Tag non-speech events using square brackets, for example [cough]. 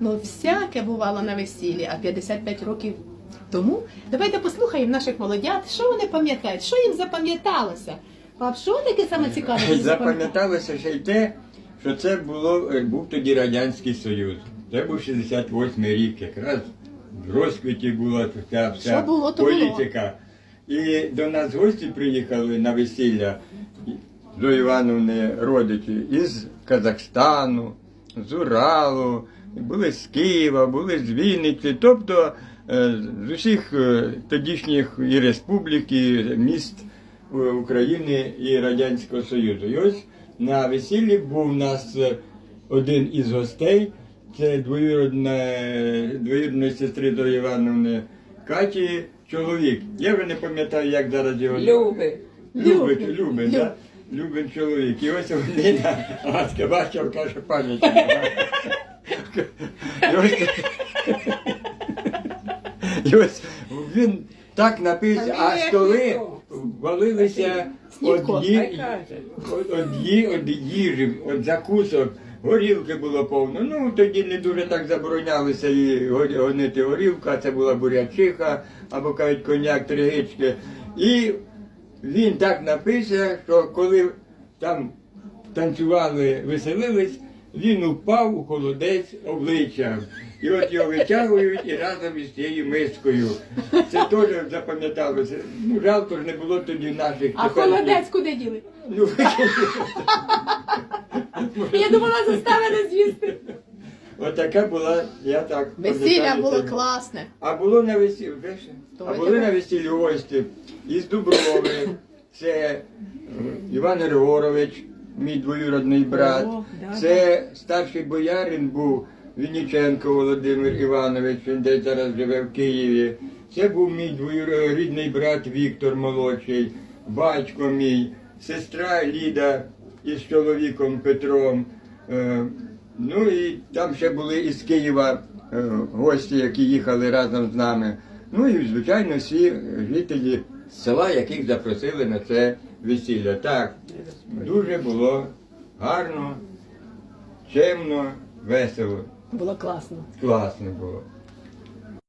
Ну, всяке бувало на весіллі, а 55 років тому. Давайте послухаємо наших молодят, що вони пам'ятають, що їм запам'яталося. А що таке саме цікаве? їм Запам'яталося ще й те, що це було, е, був тоді Радянський Союз. Це був 68 рік, якраз в розквіті була ця вся було, то було. політика. І до нас гості приїхали на весілля до Івановни родичі із Казахстану, з Уралу, були з Києва, були з Вінниці, тобто е, з усіх е, тодішніх і республік, і міст е, України і Радянського Союзу. І ось на весіллі був у нас один із гостей, це двоюродної сестри до Івановни Каті, чоловік. Я вже не пам'ятаю, як зараз його. Люби. Любить. любить, так? Любить чоловік. І ось [laughs] вони на бачив, каже, пам'ять. І ось, він так напився, а столи валилися одні, од- одні, од їжі, от закусок. Горілки було повно. Ну тоді не дуже так заборонялися і гонити горілку, а це була бурячиха або кажуть коньяк, тригички. І він так напився, що коли там танцювали, веселились, він упав у холодець обличчям. І от його витягують і разом із цією мискою. Це теж запам'яталося. Ну, жалко ж не було тоді наших А холодець куди діли? Ну, Я думала, заставили з'їсти. Отака була, я так. Весілля пам'ятаю було це. класне. А було на весіллі, а Давайте були на весіллі гості із Дуброви. Це е, Іван Григорович, мій двоюродний брат. О, да, Це старший боярин був Вінниченко Володимир Іванович, він десь зараз живе в Києві. Це був мій двоюрідний брат Віктор молодший, батько мій, сестра Ліда із чоловіком Петром. Е, Ну і там ще були із Києва е, гості, які їхали разом з нами. Ну і, звичайно, всі жителі села, яких запросили на це весілля. Так, дуже було гарно, чимно, весело, Було класно. класно було.